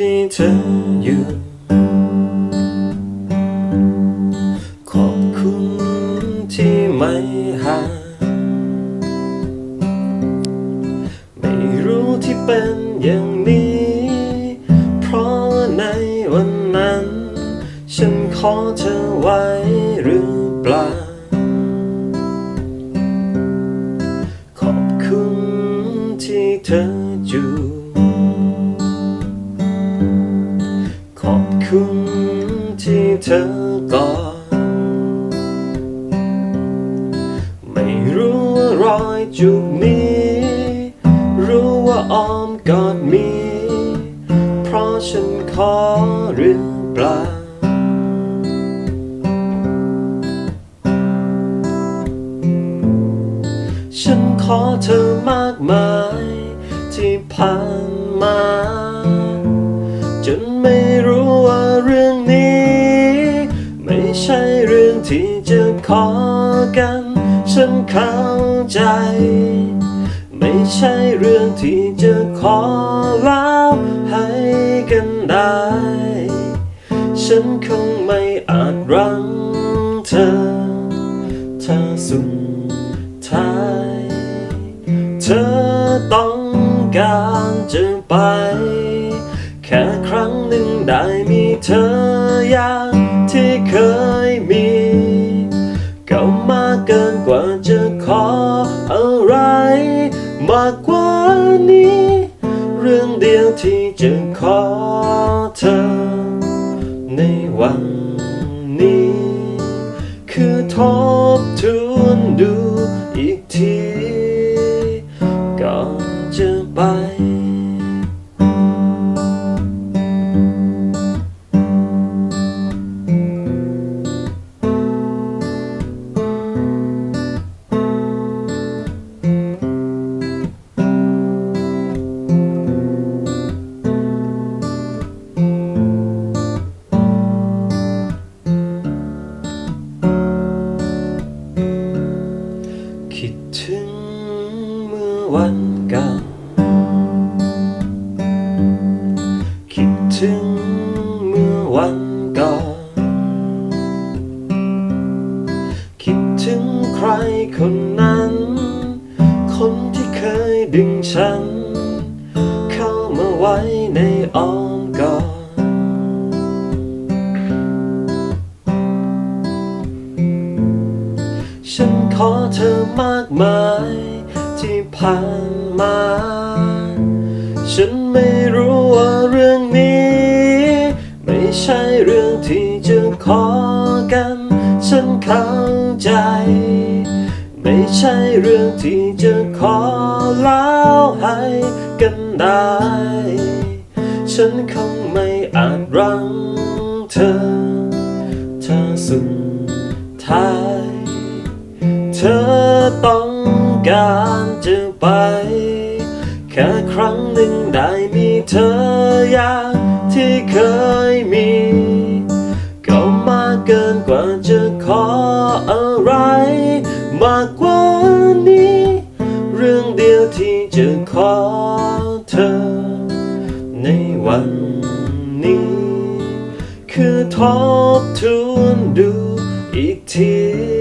ออยู่ ขอบคุณที่ไม่หา ไม่รู้ที่เป็นอย่างนี้ เพราะในวันนั้น ฉันขอเธอไว้หรือเปล่า ขอบคุณที่เธออยู่ คุณที่เธอกอดไม่รู้ว่ารอยจุกนี้รู้ว่าอ้อมกอดมี เพราะฉันขอหรือเปล่าฉันขอเธอมากมายที่ผ่านมา จนไม่รู้ว่าเรื่องนี้ ไม่ใช่เรื่องที่จะขอกัน ฉันเข้าใจ ไม่ใช่เรื่องที่จะขอแล้วให้กันได้ ฉันคงไม่อาจรั้งเธอถ้าสุดท้าย เธอต้องการจะไป แค่ครั้งหนึ่งได้มีเธออย่างที่เคยมีก็มากเกินกว่าจะขออะไร มากกว่านี้ เรื่องเดียวที่จะขอเธอ ในวันนี้ คือทบทวนดูอีกทีก่อนจะไป ใครคนนั้น คนที่เคยดึงฉัน เข้ามาไว้ในอ้อมกอดฉันขอเธอมากมายที่ผ่านมา ฉันไม่รู้ว่าเรื่องนี้ ไม่ใช่เรื่องที่จะขอกัน ฉันเข้าใจ ไม่ใช่เรื่องที่จะขอแล้วให้กันได้ ฉันคงไม่อาจรั้งเธอถ้าสุดท้าย เธอต้องการจะไป แค่ครั้งหนึ่งได้มีเธออย่างที่เคยมี ก็มากเกินกว่าจะขอ จะขอเธอ ในวันนี้ คือทบทวนดูอีกที